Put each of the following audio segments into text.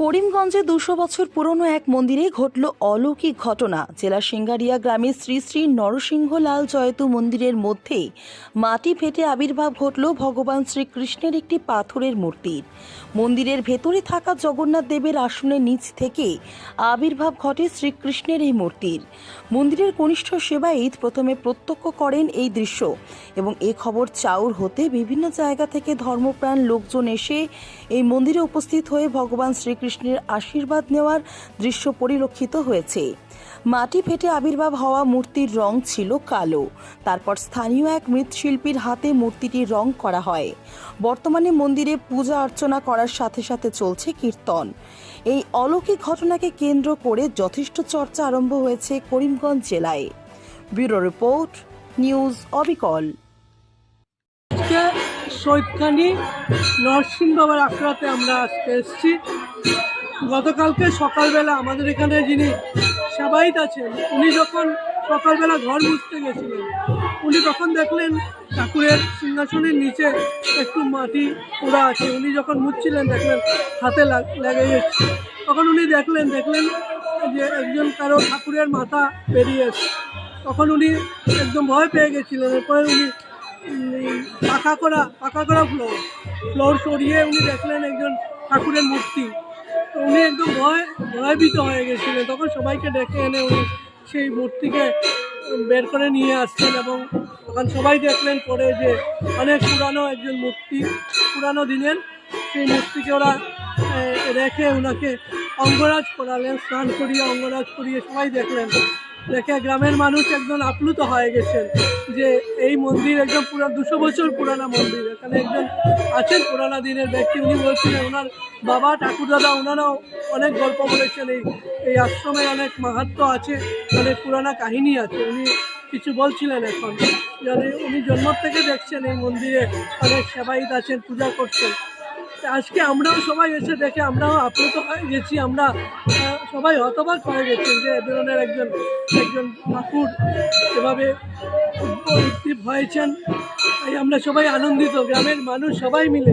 করিমগঞ্জে দুশো বছর পুরনো এক মন্দিরে ঘটল অলৌকিক ঘটনা। জেলা সিঙ্গারিয়া গ্রামের শ্রী শ্রী নরসিংহ লাল জয়তু মন্দিরের মধ্যে মাটি ফেটে আবির্ভাব ঘটল ভগবান শ্রীকৃষ্ণের একটি পাথরের মূর্তির মন্দিরের ভেতরে থাকা জগন্নাথ দেবের আসনের নিচ থেকে আবির্ভাব ঘটে শ্রীকৃষ্ণের এই মূর্তির। মন্দিরের কনিষ্ঠ সেবায়িত প্রথমে প্রত্যক্ষ করেন এই দৃশ্য এবং এ খবর চাউর হতে বিভিন্ন জায়গা থেকে ধর্মপ্রাণ লোকজন এসে এই মন্দিরে উপস্থিত হয়ে ভগবান শ্রীকৃষ্ণের আশীর্বাদ নেওয়ার দৃশ্য পরিলক্ষিত হয়েছে। মাটি ফেটে আবির্ভাব হওয়া মূর্তির রং ছিল কালো। তারপর স্থানীয় এক মৃৎশিল্পীর হাতে মূর্তিটি রং করা হয়। বর্তমানে মন্দিরে পূজা অর্চনা করার সাথে সাথে চলছে কীর্তন। এই অলৌকিক ঘটনাকে কেন্দ্র করে যথেষ্ট চর্চা আরম্ভ হয়েছে করিমগঞ্জ জেলায়। ব্যুরো রিপোর্ট, নিউজ অবিকল। সৈয়দখানি নরসিংহ বাবার আখড়াতে আমরা আজকে এসেছি। গতকালকে সকালবেলা আমাদের এখানে যিনি সেবাইত আছেন, উনি যখন সকালবেলা ঘর মুছতে গেছিলেন, উনি তখন দেখলেন ঠাকুরের সিংহাসনের নিচে একটু মাটি পোড়া আছে। উনি যখন মুছছিলেন, দেখলেন হাতে লাগ- গেছে। তখন উনি দেখলেন দেখলেন যে একজন কারও ঠাকুরের মাথা বেরিয়ে এসছে। তখন উনি একদম ভয় পেয়ে গেছিলেন। এরপরে উনি পাকা করা পাকা করা ফ্লোর ফ্লোর সরিয়ে উনি দেখলেন একজন ঠাকুরের মূর্তি। উনি একদম ভয় ভয়ভীত হয়ে গেছিলেন। তখন সবাইকে ডেকে এনে উনি সেই মূর্তিকে বের করে নিয়ে আসছেন এবং তখন সবাই দেখলেন পরে যে অনেক পুরানো একজন মূর্তি পুরানো দিনের, সেই মূর্তিকে ওরা রেখে ওনাকে অঙ্গরাজ করালেন, স্নান করিয়ে অঙ্গরাজ করিয়ে সবাই দেখলেন। দেখে গ্রামের মানুষ একজন আপ্লুত হয়ে গেছেন যে এই মন্দির একদম পুরো দুশো বছর পুরানা মন্দির। এখানে একজন আছেন পুরানা দিনের ব্যক্তি। উনি বলছিলেন ওনার বাবা, ঠাকুরদাদা ওনারাও অনেক গল্প বলেছেন। এই এই আশ্রমে অনেক মাহাত্ম আছে, অনেক পুরানা কাহিনী আছে। উনি কিছু বলছিলেন এখন। উনি জন্ম থেকে দেখছেন এই মন্দিরে অনেক সেবায়িত আছেন, পূজা করছেন। আজকে আমরাও সবাই এসে দেখে আমরাও আপ্লুত হয়ে গেছি, আমরা সবাই হতবাক হয়ে গেছি যে ধরনের একজন একজন ঠাকুর এভাবে হয়েছেন। তাই আমরা সবাই আনন্দিত, গ্রামের মানুষ সবাই মিলে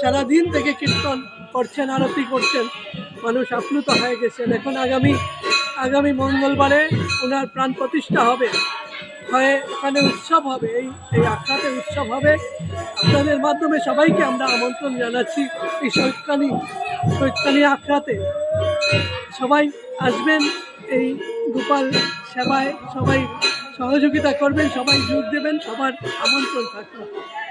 সারাদিন থেকে কীর্তন করছেন, আরতি করছেন, মানুষ আপ্লুত হয়ে গেছেন। এখন আগামী আগামী মঙ্গলবারে ওনার প্রাণ প্রতিষ্ঠা হবে। হয়ে এখানে উৎসব হবে, এই এই আখড়াতে উৎসব হবে। আপনাদের মাধ্যমে সবাইকে আমরা আমন্ত্রণ জানাচ্ছি এই শৈতকালী শৈতকালী আখড়াতে। সবাই আসবেন এই গোপাল সেবায়, সবাই সহযোগিতা করবেন, সবাই যোগ দেবেন, সবার আমন্ত্রণ থাকবে